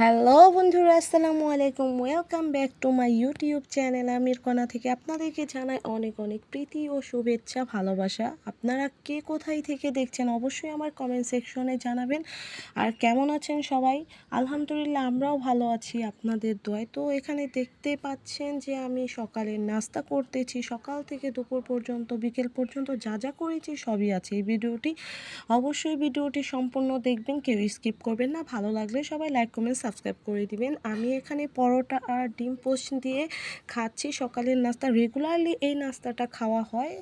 Hello বন্ধুরা, আসসালামু আলাইকুম। Welcome back to my YouTube channel Amir Kona থেকে আপনাদেরকে জানাই অনেক অনেক প্রীতি ও শুভেচ্ছা, ভালোবাসা। আপনারা কে কোথায় থেকে দেখছেন অবশ্যই আমার কমেন্ট সেকশনে জানাবেন। আর কেমন আছেন সবাই? আলহামদুলিল্লাহ, আমরাও ভালো আছি আপনাদের দোয়ায়। তো এখানে দেখতে পাচ্ছেন যে আমি সকালে নাস্তা করতেছি। সকাল থেকে দুপুর পর্যন্ত, বিকেল পর্যন্ত যা যা করেছি সবই আছে এই ভিডিওটি। অবশ্যই ভিডিওটি সম্পূর্ণ দেখবেন, কেউ স্কিপ করবেন না। ভালো লাগলে সবাই লাইক কমেন্ট সাবস্ক্রাইব করে দিবেন। আমি এখানে পরোটা আর ডিম পোস্ট দিয়ে খাচ্ছি। সকালের নাস্তা রেগুলারলি এই নাস্তাটা খাওয়া হয়।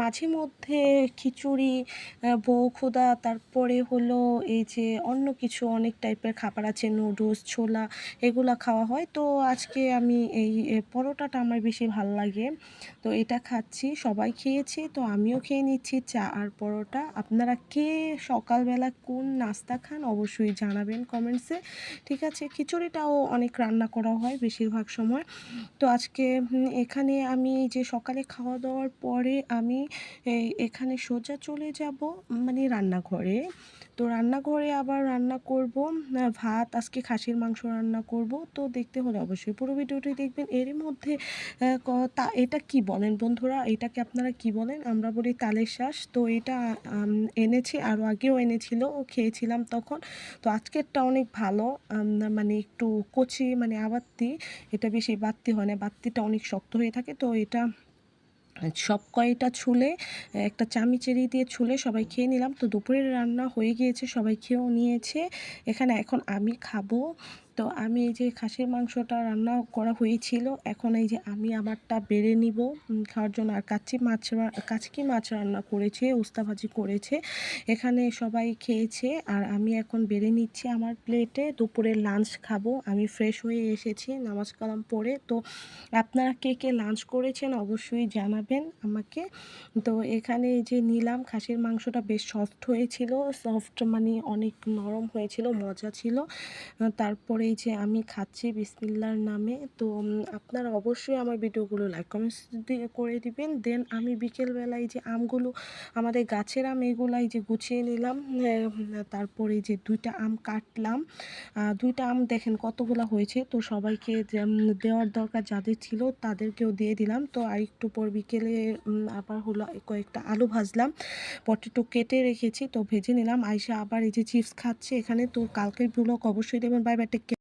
মাঝে মধ্যে খিচুড়ি আহ, বউ খুদা তারপরে হলো এই যে অন্য কিছু অনেক টাইপের খাবার আছে নুডলস ছোলা এগুলো খাওয়া হয়। তো আজকে আমি এই পরোটাটা আমার বেশি ভালো লাগে। তো এটা খাচ্ছি সবাই খেয়েছে। তো আমিও খেয়ে নিচ্ছি চা আর পরোটা। আপনারা কে সকালবেলা কোন নাস্তা খান অবশ্যই জানাবেন কমেন্টসে। ঠিক আছে? খিচুড়িটাও অনেক রান্না করা হয় বেশিরভাগ সময়। তো আজকে এখানে আমি যে সকালে খাওয়া দাওয়ার পরে আমি এখানে সোজা চলে যাব মানে রান্নাঘরে। তো রান্নাঘরে আবার রান্না করব ভাত, আজকে খাসির মাংস রান্না করব। তো দেখতে হলে অবশ্যই পুরো ভিডিওটি দেখবেন। এরই মধ্যে তা, এটা কি বলেন বন্ধুরা? এটাকে আপনারা কি বলেন? আমরা বলি তালের শ্বাস তো এটা এনেছি, আরও আগেও এনেছিল, ও খেয়েছিলাম তখন। তো আজকেরটা অনেক ভালো মানে একটু কচি মানে আবাত্তি। এটা বেশি বাত্তি হয় না, বাত্তিটা অনেক শক্ত হয়ে থাকে। তো এটা সব কয়টা ছুলে, একটা চামিচেরি দিয়ে ছুলে সবাই খেয়ে নিলাম। তো দুপুরের রান্না হয়ে গিয়েছে, সবাই খেয়েও নিয়েছে। এখানে এখন আমি খাব। তো আমি এই যে খাসির মাংসটা রান্না করা হয়েছিল, এখন এই যে আমি আমারটা বেড়ে নিব। খাওয়ার জন্য আর কাচ্চি মাছ কাচকি মাছ রান্না করেছে, উস্তা ভাজি করেছে। এখানে সবাই খেয়েছে আর আমি এখন বেড়ে নিচ্ছি আমার প্লেটে দুপুরের লাঞ্চ খাব, আমি ফ্রেশ হয়ে এসেছি, নামাজ কালাম পড়ে। তো আপনারা কে কে লাঞ্চ করেছেন অবশ্যই জানাবেন আমাকে। তো এখানে যে নিলাম, খাসির মাংসটা বেশ সফট হয়েছিল সফট মানে অনেক নরম হয়েছিল, মজা ছিল। তারপরে এই যে আমি খাচ্ছি বিসমিল্লার নামে, তো আপনারা অবশ্যই আমার ভিডিওগুলো লাইক কমেন্টস করে দিবেন। দেন আমি বিকেলবেলায় যে আমগুলো, আমাদের গাছের আম এগুলাই যে গুছিয়ে নিলাম তারপরে যে দুইটা আম কাটলাম দুইটা আম দেখেন কতগুলো হয়েছে, তো সবাইকে দেওয়ার দরকার যাদের ছিল তাদেরকেও দিয়ে দিলাম। তো আর একটু পর বিকেলে আবার হলো কয়েকটা আলু ভাজলাম, পটেটো কেটে রেখেছি, তো ভেজে নিলাম। আইসা আবার এই যে চিপস খাচ্ছে এখানে, তো কালকের ব্লগ অবশ্যই দেবেন বাই বাই টেক